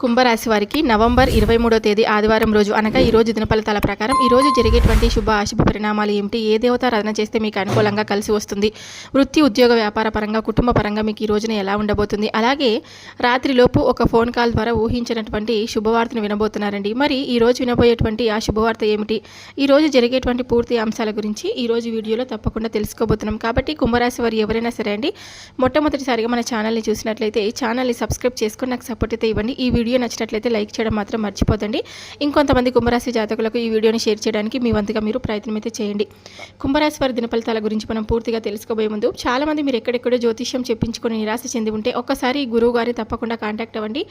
కుంభరాశి వారికి నవంబర్ ఇరవై మూడో తేదీ ఆదివారం రోజు అనగా ఈ రోజు దినఫలితాల ప్రకారం ఈ రోజు జరిగేటువంటి శుభ అశుభ పరిణామాలు ఏమిటి? ఏ దేవత దేవతారాధన చేస్తే మీకు అనుకూలంగా కలిసి వస్తుంది? వృత్తి ఉద్యోగ వ్యాపార పరంగా కుటుంబ పరంగా మీకు ఈ రోజున ఎలా ఉండబోతుంది? అలాగే రాత్రిలోపు ఒక ఫోన్ కాల్ ద్వారా ఊహించినటువంటి శుభవార్తను వినబోతున్నారండి. మరి ఈ రోజు వినబోయేటువంటి ఆ శుభవార్త ఏమిటి? ఈ రోజు జరిగేటువంటి పూర్తి అంశాల గురించి ఈ రోజు వీడియోలో తప్పకుండా తెలుసుకోబోతున్నాం. కాబట్టి కుంభరాశి వారు ఎవరైనా సరే అండి మొట్టమొదటిసారిగా మన ఛానల్ని చూసినట్లయితే ఛానల్ని సబ్స్క్రైబ్ చేసుకుని నాకు సపోర్ట్ అయితే ఇవ్వండి. ఈ వీడియో వీడియో నచ్చినట్లయితే లైక్ చేయడం మాత్రం మర్చిపోదండి ఇంకొంతమంది కుంభరాశి జాతకులకు ఈ వీడియోని షేర్ చేయడానికి మీ వంతుగా మీరు ప్రయత్నం అయితే చేయండి. కుంభరాశి వారి దినఫలితాల గురించి మనం పూర్తిగా తెలుసుకోబోయే ముందు చాలామంది మీరు ఎక్కడెక్కడో జ్యోతిష్యం చెప్పించుకొని నిరాశ చెంది ఉంటే ఒక్కసారి ఈ గురువు గారిని తప్పకుండా కాంటాక్ట్ అవ్వండి.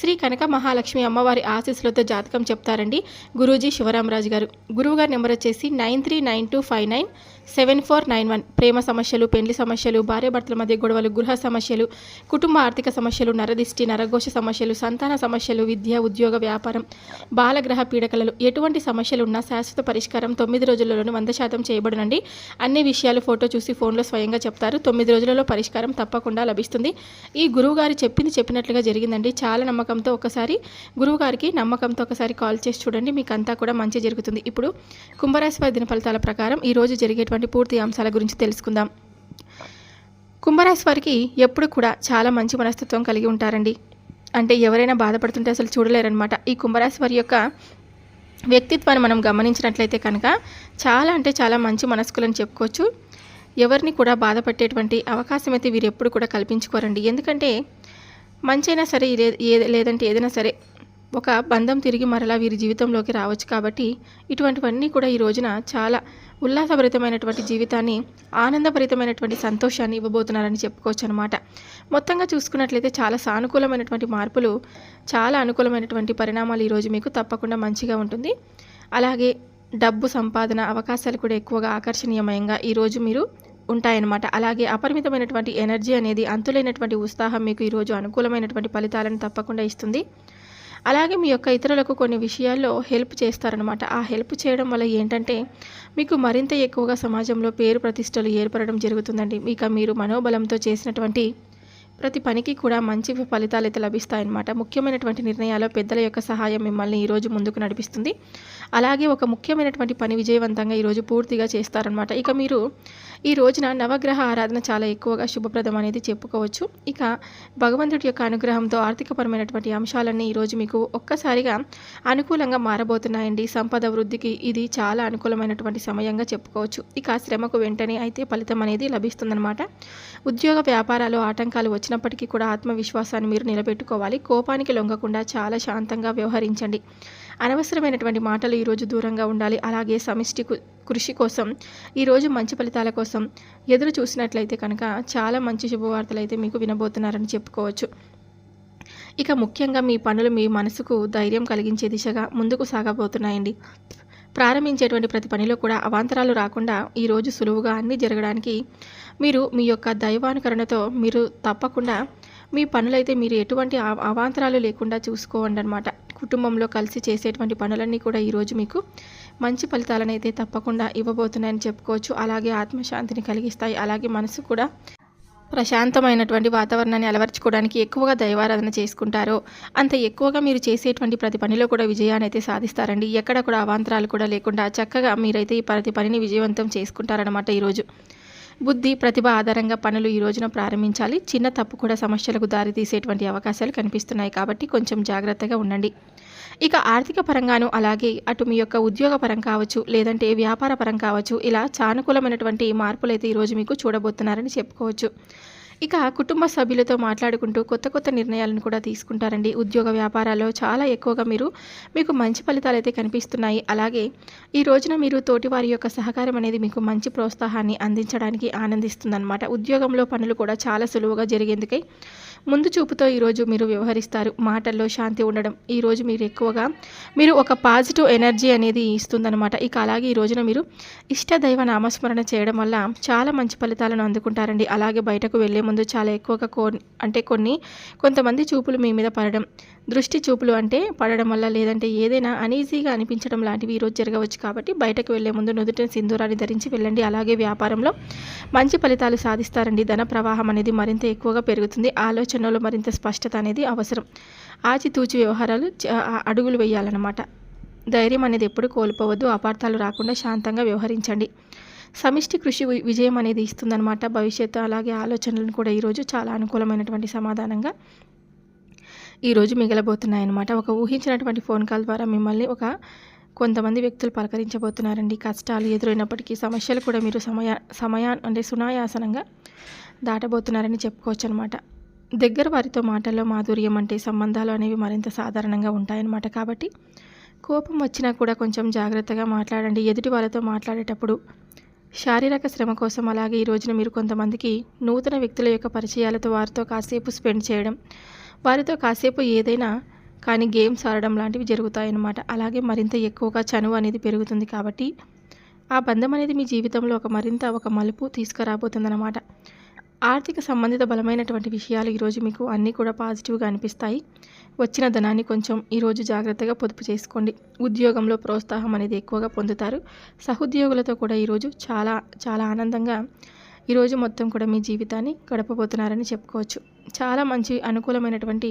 శ్రీ కనక మహాలక్ష్మి అమ్మవారి ఆశీస్సులతో జాతకం చెప్తారండి గురూజీ శివరామరాజు గారు. గురువు గారి నెంబర్ వచ్చేసి nine three nine two five nine seven four nine one. ప్రేమ సమస్యలు పెండ్లి సమస్యలు భార్యాభర్తల మధ్య గొడవలు గృహ సమస్యలు కుటుంబ ఆర్థిక సమస్యలు నరదిష్టి నరఘోష సమస్యలు సంతాన సమస్యలు విద్య ఉద్యోగ వ్యాపారం బాలగ్రహ పీడకలలు ఎటువంటి సమస్యలున్నా శాశ్వత పరిష్కారం తొమ్మిది రోజులలోనూ వంద శాతం చేయబడునండి. అన్ని విషయాలు ఫోటో చూసి ఫోన్లో స్వయంగా చెప్తారు. తొమ్మిది రోజులలో పరిష్కారం తప్పకుండా లభిస్తుంది. ఈ గురువుగారు చెప్పింది చెప్పినట్లుగా జరిగిందండి. చాలా నమ్మకంతో ఒకసారి గురువుగారికి నమ్మకంతో ఒకసారి కాల్ చేసి చూడండి. మీకు అంతా కూడా మంచి జరుగుతుంది. ఇప్పుడు కుంభరాశి దిన ఫలితాల ప్రకారం ఈ రోజు జరిగేటువంటి పూర్తి అంశాల గురించి తెలుసుకుందాం. కుంభరాశి వారికి ఎప్పుడు కూడా చాలా మంచి మనస్తత్వం కలిగి ఉంటారండి. అంటే ఎవరైనా బాధపడుతుంటే అసలు చూడలేరనమాట ఈ కుంభరాశి వారి యొక్క వ్యక్తిత్వాన్ని మనం గమనించినట్లయితే కనుక చాలా అంటే చాలా మంచి మనస్కులని చెప్పుకోవచ్చు. ఎవరిని కూడా బాధపట్టేటువంటి అవకాశం అయితే వీరు ఎప్పుడు కూడా కల్పించుకోరండి. ఎందుకంటే మంచైనా సరే ఏ- లేదంటే ఏదైనా సరే ఒక బంధం తిరిగి మరలా వీరి జీవితంలోకి రావచ్చు కాబట్టి ఇటువంటివన్నీ కూడా ఈ రోజున చాలా ఉల్లాసభరితమైనటువంటి జీవితాన్ని ఆనందభరితమైనటువంటి సంతోషాన్ని ఇవ్వబోతున్నారని చెప్పుకోవచ్చు అనమాట మొత్తంగా చూసుకున్నట్లయితే చాలా సానుకూలమైనటువంటి మార్పులు చాలా అనుకూలమైనటువంటి పరిణామాలు ఈరోజు మీకు తప్పకుండా మంచిగా ఉంటుంది. అలాగే డబ్బు సంపాదన అవకాశాలు కూడా ఎక్కువగా ఆకర్షణీయమయంగా ఈరోజు మీరు ఉంటాయన్నమాట. అలాగే అపరిమితమైనటువంటి ఎనర్జీ అనేది అంతులైనటువంటి ఉత్సాహం మీకు ఈరోజు అనుకూలమైనటువంటి ఫలితాలను తప్పకుండా ఇస్తుంది. అలాగే మీ యొక్క ఇతరులకు కొన్ని విషయాల్లో హెల్ప్ చేస్తారనమాట ఆ హెల్ప్ చేయడం వల్ల ఏంటంటే మీకు మరింత ఎక్కువగా సమాజంలో పేరు ప్రతిష్టలు ఏర్పడడం జరుగుతుందండి. ఇక మీరు మనోబలంతో చేసినటువంటి ప్రతి పనికి కూడా మంచి ఫలితాలు అయితే లభిస్తాయన్నమాట. ముఖ్యమైనటువంటి నిర్ణయాలు పెద్దల యొక్క సహాయం మిమ్మల్ని ఈరోజు ముందుకు నడిపిస్తుంది. అలాగే ఒక ముఖ్యమైనటువంటి పని విజయవంతంగా ఈరోజు పూర్తిగా చేస్తారనమాట ఇక మీరు ఈ రోజున నవగ్రహ ఆరాధన చాలా ఎక్కువగా శుభప్రదం అనేది చెప్పుకోవచ్చు. ఇక భగవంతుడి యొక్క అనుగ్రహంతో ఆర్థికపరమైనటువంటి అంశాలన్నీ ఈరోజు మీకు ఒక్కసారిగా అనుకూలంగా మారబోతున్నాయండి. సంపద వృద్ధికి ఇది చాలా అనుకూలమైనటువంటి సమయంగా చెప్పుకోవచ్చు. ఇక శ్రమకు వెంటనే అయితే ఫలితం అనేది లభిస్తుందన్నమాట. ఉద్యోగ వ్యాపారాలు ఆటంకాలు వచ్చినప్పటికీ కూడా ఆత్మవిశ్వాసాన్ని మీరు నిలబెట్టుకోవాలి. కోపానికి లొంగకుండా చాలా శాంతంగా వ్యవహరించండి. అనవసరమైనటువంటి మాటలు ఈరోజు దూరంగా ఉండాలి. అలాగే సమిష్టి కృషి కోసం ఈరోజు మంచి ఫలితాల కోసం ఎదురు చూసినట్లయితే కనుక చాలా మంచి శుభవార్తలు అయితే మీకు వినబోతున్నారని చెప్పుకోవచ్చు. ఇక ముఖ్యంగా మీ పనులు మీ మనసుకు ధైర్యం కలిగించే దిశగా ముందుకు సాగబోతున్నాయండి. ప్రారంభించేటువంటి ప్రతి పనిలో కూడా అవాంతరాలు రాకుండా ఈరోజు సులువుగా అన్నీ జరగడానికి మీరు మీ యొక్క దైవానుకరణతో మీరు తప్పకుండా మీ పనులైతే మీరు ఎటువంటి అవాంతరాలు లేకుండా చూసుకోండి అనమాట కుటుంబంలో కలిసి చేసేటువంటి పనులన్నీ కూడా ఈరోజు మీకు మంచి ఫలితాలను అయితే తప్పకుండా ఇవ్వబోతున్నాయని చెప్పుకోవచ్చు. అలాగే ఆత్మశాంతిని కలిగిస్తాయి. అలాగే మనసు కూడా ప్రశాంతమైనటువంటి వాతావరణాన్ని అలవర్చుకోవడానికి ఎక్కువగా దైవారాధన చేసుకుంటారో అంత ఎక్కువగా మీరు చేసేటువంటి ప్రతి పనిలో కూడా విజయాన్ని అయితే సాధిస్తారండి. ఎక్కడ కూడా అవాంతరాలు కూడా లేకుండా చక్కగా మీరైతే ఈ ప్రతి పనిని విజయవంతం చేసుకుంటారనమాట ఈరోజు. బుద్ధి ప్రతిభ ఆధారంగా పనులు ఈ రోజున ప్రారంభించాలి. చిన్న తప్పు కూడా సమస్యలకు దారితీసేటువంటి అవకాశాలు కనిపిస్తున్నాయి కాబట్టి కొంచెం జాగ్రత్తగా ఉండండి. ఇక ఆర్థిక పరంగాను అలాగే అటు మీ యొక్క ఉద్యోగ పరం కావచ్చు లేదంటే వ్యాపార పరం కావచ్చు ఇలా సానుకూలమైనటువంటి మార్పులైతే ఈరోజు మీకు చూడబోతున్నారని చెప్పుకోవచ్చు. ఇక కుటుంబ సభ్యులతో మాట్లాడుకుంటూ కొత్త కొత్త నిర్ణయాలను కూడా తీసుకుంటారండి. ఉద్యోగ వ్యాపారాల్లో చాలా ఎక్కువగా మీరు మీకు మంచి ఫలితాలు అయితే కనిపిస్తున్నాయి. అలాగే ఈ రోజున మీరు తోటివారి యొక్క సహకారం అనేది మీకు మంచి ప్రోత్సాహాన్ని అందించడానికి ఆనందిస్తుందన్నమాట. ఉద్యోగంలో పనులు కూడా చాలా సులువుగా జరిగేందుకై ముందు చూపుతో ఈరోజు మీరు వ్యవహరిస్తారు. మాటల్లో శాంతి ఉండడం ఈరోజు మీరు ఎక్కువగా మీరు ఒక పాజిటివ్ ఎనర్జీ అనేది ఇస్తుందన్నమాట. ఇక అలాగే ఈ రోజున మీరు ఇష్టదైవ నామస్మరణ చేయడం వల్ల చాలా మంచి ఫలితాలను అందుకుంటారండి. అలాగే బయటకు వెళ్ళే ముందు చాలా ఎక్కువగా కో అంటే కొన్ని కొంతమంది చూపులు మీ మీద పడడం. దృష్టి చూపులు అంటే పడడం వల్ల లేదంటే ఏదైనా అనీజీగా అనిపించడం లాంటివి ఈరోజు జరగవచ్చు కాబట్టి బయటకు వెళ్ళే ముందు నుదుటిన సింధూరాన్ని ధరించి వెళ్ళండి. అలాగే వ్యాపారంలో మంచి ఫలితాలు సాధిస్తారండి. ధన ప్రవాహం అనేది మరింత ఎక్కువగా పెరుగుతుంది. ఆలోచనలో మరింత స్పష్టత అనేది అవసరం. ఆచితూచి వ్యవహారాలు చ- అడుగులు వేయాలన్నమాట. ధైర్యం అనేది ఎప్పుడు కోల్పోవద్దు. అపార్థాలు రాకుండా శాంతంగా వ్యవహరించండి. సమిష్టి కృషి వి- విజయం అనేది ఇస్తుందన్నమాట. భవిష్యత్తు అలాగే ఆలోచనలను కూడా ఈరోజు చాలా అనుకూలమైనటువంటి సమాధానంగా ఈరోజు మిగలబోతున్నాయన్నమాట. ఒక ఊహించినటువంటి ఫోన్ కాల్ ద్వారా మిమ్మల్ని ఒక కొంతమంది వ్యక్తులు పలకరించబోతున్నారండి. కష్టాలు ఎదురైనప్పటికీ సమస్యలు కూడా మీరు సమయ సమయా అంటే సునాయాసనంగా దాటబోతున్నారని చెప్పుకోవచ్చు అనమాట దగ్గర వారితో మాటల్లో మాధుర్యం అంటే సంబంధాలు అనేవి మరింత సాధారణంగా ఉంటాయన్నమాట. కాబట్టి కోపం వచ్చినా కూడా కొంచెం జాగ్రత్తగా మాట్లాడండి. ఎదుటి వాళ్ళతో మాట్లాడేటప్పుడు శారీరక శ్రమ కోసం అలాగే ఈ రోజున మీరు కొంతమందికి నూతన వ్యక్తుల యొక్క పరిచయాలతో వారితో కాసేపు స్పెండ్ చేయడం వారితో కాసేపు ఏదైనా కానీ గేమ్స్ ఆడడం లాంటివి జరుగుతాయన్నమాట. అలాగే మరింత ఎక్కువగా చనువు అనేది పెరుగుతుంది కాబట్టి ఆ బంధం అనేది మీ జీవితంలో ఒక మరింత ఒక మలుపు తీసుకురాబోతుందన్నమాట. ఆర్థిక సంబంధిత బలమైనటువంటి విషయాలు ఈరోజు మీకు అన్నీ కూడా పాజిటివ్గా అనిపిస్తాయి. వచ్చిన ధనాన్ని కొంచెం ఈరోజు జాగ్రత్తగా పొదుపు చేసుకోండి. ఉద్యోగంలో ప్రోత్సాహం అనేది ఎక్కువగా పొందుతారు. సహోద్యోగులతో కూడా ఈరోజు చాలా చాలా ఆనందంగా ఈరోజు మొత్తం కూడా మీ జీవితాన్ని గడపబోతున్నారని చెప్పుకోవచ్చు. చాలా మంచి అనుకూలమైనటువంటి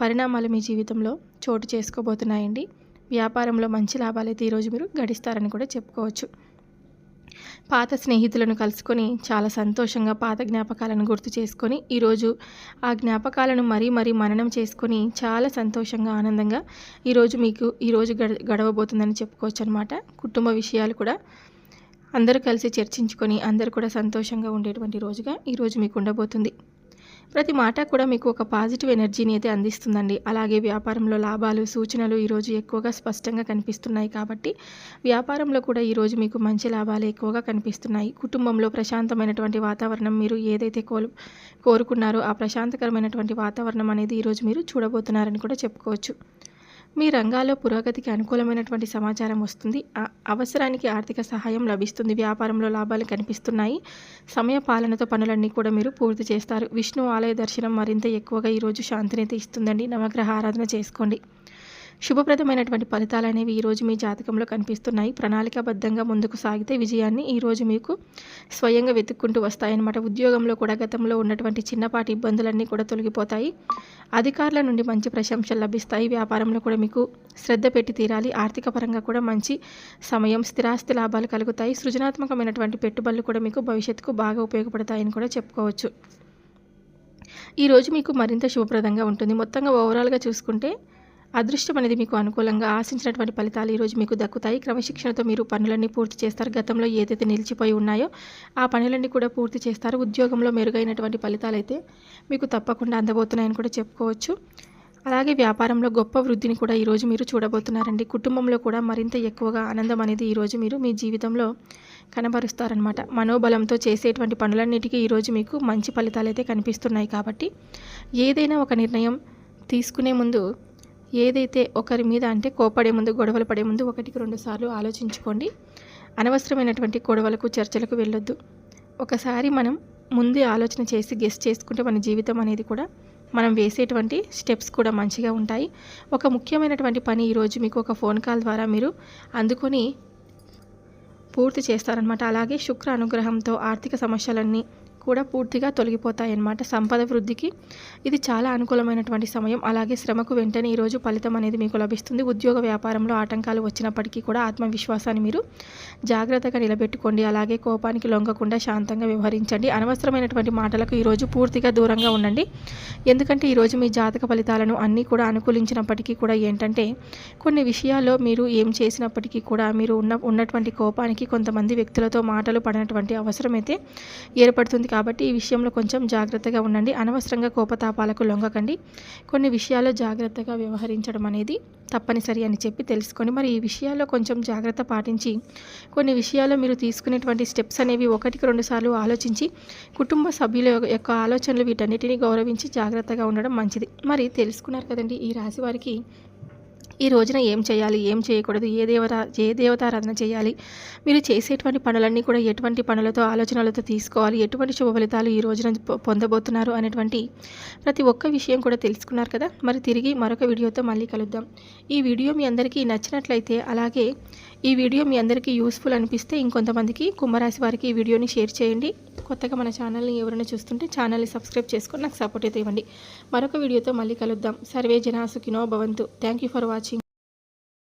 పరిణామాలు మీ జీవితంలో చోటు చేసుకోబోతున్నాయండి. వ్యాపారంలో మంచి లాభాలైతే ఈరోజు మీరు గడిస్తారని కూడా చెప్పుకోవచ్చు. పాత స్నేహితులను కలుసుకొని చాలా సంతోషంగా పాత జ్ఞాపకాలను గుర్తు చేసుకొని ఈరోజు ఆ జ్ఞాపకాలను మరీ మరీ మననం చేసుకొని చాలా సంతోషంగా ఆనందంగా ఈరోజు మీకు ఈరోజు గడ గడవబోతుందని చెప్పుకోవచ్చు అనమాట కుటుంబ విషయాలు కూడా అందరూ కలిసి చర్చించుకొని అందరూ కూడా సంతోషంగా ఉండేటువంటి రోజుగా ఈరోజు మీకు ఉండబోతుంది. ప్రతి మాట కూడా మీకు ఒక పాజిటివ్ ఎనర్జీని అయితే అందిస్తుందండి. అలాగే వ్యాపారంలో లాభాలు సూచనలు ఈరోజు ఎక్కువగా స్పష్టంగా కనిపిస్తున్నాయి కాబట్టి వ్యాపారంలో కూడా ఈరోజు మీకు మంచి లాభాలు ఎక్కువగా కనిపిస్తున్నాయి. కుటుంబంలో ప్రశాంతమైనటువంటి వాతావరణం మీరు ఏదైతే కోలు కోరుకున్నారో ఆ ప్రశాంతకరమైనటువంటి వాతావరణం అనేది ఈరోజు మీరు చూడబోతున్నారని కూడా చెప్పుకోవచ్చు. మీ రంగాల్లో పురోగతికి అనుకూలమైనటువంటి సమాచారం వస్తుంది. అవసరానికి ఆర్థిక సహాయం లభిస్తుంది. వ్యాపారంలో లాభాలు కనిపిస్తున్నాయి. సమయ పాలనతో పనులన్నీ కూడా మీరు పూర్తి చేస్తారు. విష్ణు ఆలయ దర్శనం మరింత ఎక్కువగా ఈరోజు శాంతిని ఇస్తుందండి నవగ్రహ ఆరాధన చేసుకోండి. శుభప్రదమైనటువంటి ఫలితాలు అనేవి ఈరోజు మీ జాతకంలో కనిపిస్తున్నాయి. ప్రణాళికాబద్ధంగా ముందుకు సాగితే విజయాన్ని ఈరోజు మీకు స్వయంగా వెతుక్కుంటూ వస్తాయన్నమాట. ఉద్యోగంలో కూడా గతంలో ఉన్నటువంటి చిన్నపాటి ఇబ్బందులన్నీ కూడా తొలగిపోతాయి. అధికారుల నుండి మంచి ప్రశంసలు లభిస్తాయి. వ్యాపారంలో కూడా మీకు శ్రద్ధ పెట్టి తీరాలి. ఆర్థిక పరంగా కూడా మంచి సమయం స్థిరాస్తి లాభాలు కలుగుతాయి. సృజనాత్మకమైనటువంటి పెట్టుబడులు కూడా మీకు భవిష్యత్తుకు బాగా ఉపయోగపడతాయని కూడా చెప్పుకోవచ్చు. ఈరోజు మీకు మరింత శుభప్రదంగా ఉంటుంది. మొత్తంగా ఓవరాల్గా చూసుకుంటే అదృష్టం అనేది మీకు అనుకూలంగా ఆశించినటువంటి ఫలితాలు ఈరోజు మీకు దక్కుతాయి. క్రమశిక్షణతో మీరు పనులన్నీ పూర్తి చేస్తారు. గతంలో ఏదైతే నిలిచిపోయి ఉన్నాయో ఆ పనులన్నీ కూడా పూర్తి చేస్తారు. ఉద్యోగంలో మెరుగైనటువంటి ఫలితాలు అయితే మీకు తప్పకుండా అందబోతున్నాయని కూడా చెప్పుకోవచ్చు. అలాగే వ్యాపారంలో గొప్ప వృద్ధిని కూడా ఈరోజు మీరు చూడబోతున్నారండి. కుటుంబంలో కూడా మరింత ఎక్కువగా ఆనందం అనేది ఈరోజు మీరు మీ జీవితంలో కనబరుస్తారనమాట మనోబలంతో చేసేటువంటి పనులన్నిటికీ ఈరోజు మీకు మంచి ఫలితాలు అయితే కనిపిస్తున్నాయి కాబట్టి ఏదైనా ఒక నిర్ణయం తీసుకునే ముందు ఏదైతే ఒకరి మీద అంటే కోపడే ముందు గొడవలు పడే ముందు ఒకటికి రెండు సార్లు ఆలోచించుకోండి. అనవసరమైనటువంటి గొడవలకు చర్చలకు వెళ్ళొద్దు. ఒకసారి మనం ముందే ఆలోచన చేసి గెస్ట్ చేసుకుంటే మన జీవితం అనేది కూడా మనం వేసేటువంటి స్టెప్స్ కూడా మంచిగా ఉంటాయి. ఒక ముఖ్యమైనటువంటి పని ఈరోజు మీకు ఒక ఫోన్ కాల్ ద్వారా మీరు అందుకొని పూర్తి చేస్తారనమాట అలాగే శుక్ర అనుగ్రహంతో ఆర్థిక సమస్యలన్నీ కూడా పూర్తిగా తొలగిపోతాయి అన్నమాట సంపద వృద్ధికి. ఇది చాలా అనుకూలమైనటువంటి సమయం. అలాగే శ్రమకు వెంటనే ఈరోజు ఫలితం అనేది మీకు లభిస్తుంది. ఉద్యోగ వ్యాపారంలో ఆటంకాలు వచ్చినప్పటికీ కూడా ఆత్మవిశ్వాసాన్ని మీరు జాగ్రత్తగా నిలబెట్టుకోండి. అలాగే కోపానికి లొంగకుండా శాంతంగా వ్యవహరించండి. అనవసరమైనటువంటి మాటలకు ఈరోజు పూర్తిగా దూరంగా ఉండండి. ఎందుకంటే ఈరోజు మీ జాతక ఫలితాలను అన్నీ కూడా అనుకూలించినప్పటికీ కూడా ఏంటంటే కొన్ని విషయాల్లో మీరు ఏం చేసినప్పటికీ కూడా మీరు ఉన్న ఉన్నటువంటి కోపానికి కొంతమంది వ్యక్తులతో మాటలు పడినటువంటి అవసరం అయితే ఏర్పడుతుంది. కాబట్టి ఈ విషయంలో కొంచెం జాగ్రత్తగా ఉండండి. అనవసరంగా కోపతాపాలకు లొంగకండి. కొన్ని విషయాల్లో జాగ్రత్తగా వ్యవహరించడం అనేది తప్పనిసరి అని చెప్పి తెలుసుకొని మరి ఈ విషయాల్లో కొంచెం జాగ్రత్త పాటించి కొన్ని విషయాల్లో మీరు తీసుకునేటువంటి స్టెప్స్ అనేవి ఒకటికి రెండు సార్లు ఆలోచించి కుటుంబ సభ్యుల యొక్క ఆలోచనలు వీటన్నిటిని గౌరవించి జాగ్రత్తగా ఉండడం మంచిది. మరి తెలుసుకున్నారు కదండి ఈ రాశి వారికి ఈ రోజున ఏం చేయాలి? ఏం చేయకూడదు? ఏ దేవత ఏ దేవతారాధన చేయాలి? మీరు చేసేటువంటి పనులన్నీ కూడా ఎటువంటి పనులతో ఆలోచనలతో తీసుకోవాలి? ఎటువంటి శుభ ఫలితాలు ఈ రోజున పొ- పొందబోతున్నారు? అనేటువంటి ప్రతి ఒక్క విషయం కూడా తెలుసుకున్నారు కదా? మరి తిరిగి మరొక వీడియోతో మళ్ళీ కలుద్దాం. ఈ వీడియో మీ అందరికీ నచ్చినట్లయితే అలాగే ఈ వీడియో మీ అందరికీ యూస్ఫుల్ అనిపిస్తే ఇంకొంతమందికి కుంభరాశి వారికి ఈ వీడియోని షేర్ చేయండి. కొత్తగా మన ఛానల్ని ఎవరైనా చూస్తుంటే ఛానల్ని సబ్స్క్రైబ్ చేసుకొని నాకు సపోర్ట్ అయితే ఇవ్వండి. మరొక వీడియోతో మళ్ళీ కలుద్దాం. సర్వే జనా సుఖినో భవంతు. Thank you for watching.